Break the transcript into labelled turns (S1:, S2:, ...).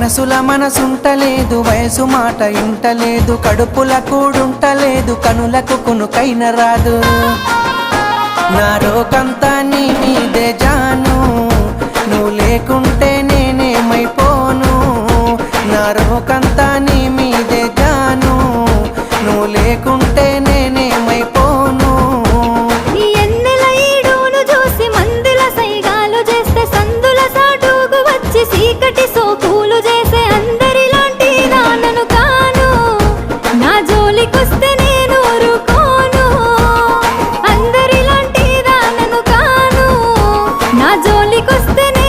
S1: మనసుల మనసుంటలేదు వయసు మాట ఇంటలేదు కడుపుల కూడుంటలేదు కనులకు కునుకైన రాదు. నా రోకంతా నీ మీదే జాను నువ్వు లేకుంటే నేనేమైపోను. నా రోకంతా నీ మీదే జాను నువ్వు లేకుంటే ಗೊಸ್ತೇನೆ